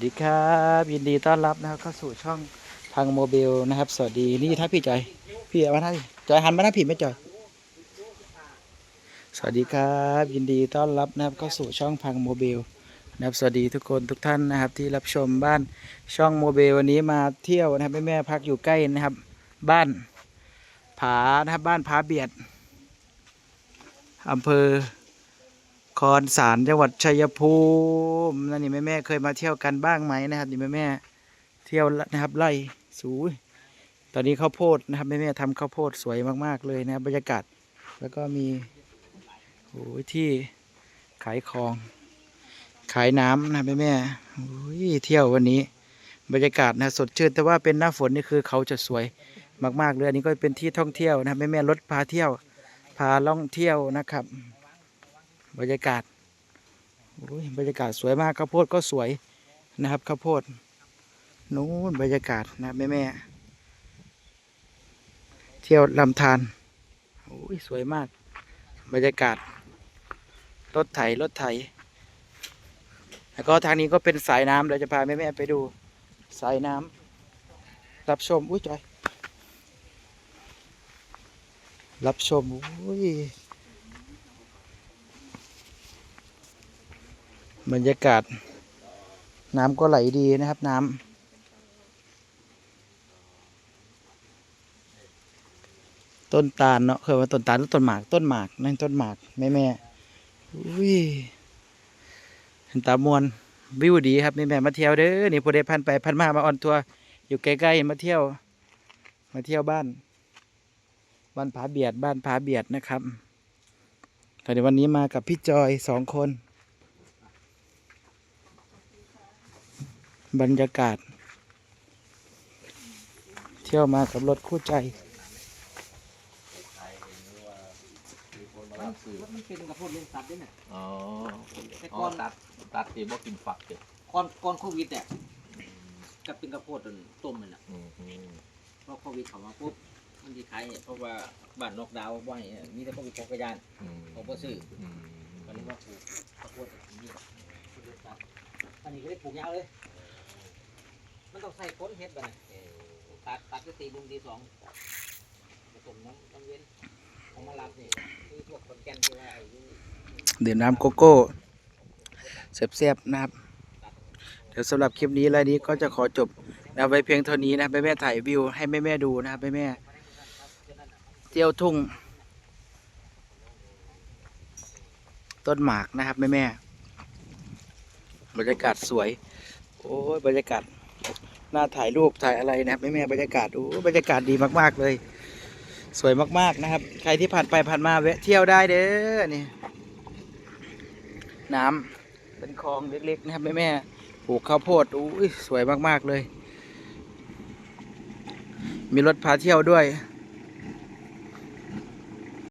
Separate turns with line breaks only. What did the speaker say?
สวัสดีครับยินดีต้อนรับนะครับเข้าสู่ช่องพังโมบิลนะครับ สวัสดีนี่ท่าพี่จอยพี่เอามาท่าจอยหันมาหน้าผิดไหมจอยสวัสดีครับ ยินดีต้อนรับนะครับเข้าสู่ช่องพังโมบิลนะครับสวัสดีทุกคนทุกท่านนะครับ ที่รับชมบ้านช่องโมบิลวันนี้มาเที่ยวนะครับแม่แม่พักอยู่ใกล้นะครับ บ้านผานะครับบ้านผาเบียดอำเภอ คอนสารจังหวัดชัยภูมินั่นนี่แม่แม่เคยมาเที่ยวกันบ้างไหมนะครับนี่แม่แม่เที่ยวนะครับไล่สูยตอนนี้ข้าวโพดนะครับแม่แม่ทำข้าวโพดสวยมาก ๆ เลยนะครับบรรยากาศแล้วก็มีโอ้ยที่ขายของ ขายน้ำนะแม่แม่โอ้ยเที่ยววันนี้ บรรยากาศนะสดชื่นแต่ว่าเป็นหน้าฝนนี่คือเขาจะสวยมากๆเลยอันนี้ก็เป็นที่ท่องเที่ยวนะครับแม่แม่รถพาเที่ยว พาล่องเที่ยวนะครับ บรรยากาศบรรยากาศสวยมากข้าวโพดก็สวยนะครับข้าวโพดนู้นบรรยากาศนะแม่แม่เที่ยวลำธารโอ้ยสวยมาก บรรยากาศ รถไถรถไถ แล้วก็ทางนี้ก็เป็นสายน้ำเดี๋ยวจะพาแม่แม่ไปดูสายน้ำรับชมอุ้ยจอยรับชมอุ้ย บรรยากาศ น้ำก็ไหลดีนะครับน้ำต้นตาลเนาะเคยว่าต้นตาลหรือต้นหมากต้นหมากนั่นต้นหมากแม่แม่อุ้ยเห็นตามวนวิวดีครับแม่แม่มาเที่ยวเด้อนี่ผู้ใดพันไปพันมามาออนทัวร์อยู่ใกล้ๆมาเที่ยว มาเที่ยวบ้านบ้านผาเบียดบ้านผาเบียดนะครับตอนนี้วันนี้มากับพี่จอยสองคน บรรยากาศ เที่ยวมากับรถคู่ใจ
มันเป็นกระโพดเลี้ยงสัตว์ด้วยเนี่ย
อ๋อ
แต่
อ๋
ก่
อ
อน
ตัดตัดที่บ่กินฝักเด็ด
ก่อนก่อนโควิดเนี่ยกับเป็นกระโพดต้มมันอะ
อืมอืม
พอโควิดเข้ามาปุ๊บมันดีขายเพราะว่าบ้านนอกดาวน์บ่อยมีแต่โควิดพกระยาน
อืม
เขาบ่ซื้อ
อืม
ก็เลยว่าปลูกกระโพดแบบนี้เลี้ยงสัตว์อันนี้ก็ได้ปลูกยาวเลย มันต้องใส่ก้นเฮ็ดบ่เนี่ยตัดตัดก็ตีหนึ่งตีสองผสมน้ำน้ำเย็นของมาลับนี่คือพวกคนแก่นที่ว่าอายุ
ดื่มน้ำโกโก้แซ่บๆนะครับ เดี๋ยวสำหรับคลิปนี้รายนี้ก็จะขอจบนะไว้เพียงเท่านี้นะแม่แม่ๆถ่ายวิวให้แม่แม่ๆดูนะครับแม่แม่ๆเที่ยวทุ่ง ต้นหมากนะครับแม่แม่ๆบรรยากาศสวย โอ้ยบรรยากาศ น่าถ่ายรูปถ่ายอะไรนะครับแม่แม่ๆบรรยากาศโอ้บรรยากาศดีมากๆเลย สวยมากๆนะครับ ใครที่ผ่านไปผ่านมาแวะเที่ยวได้เด้อนี่ น้ำเป็นคลองเล็กๆนะครับแม่แม่ๆปลูกข้าวโพดอู้สวยมากๆเลย มีรถพาเที่ยวด้วย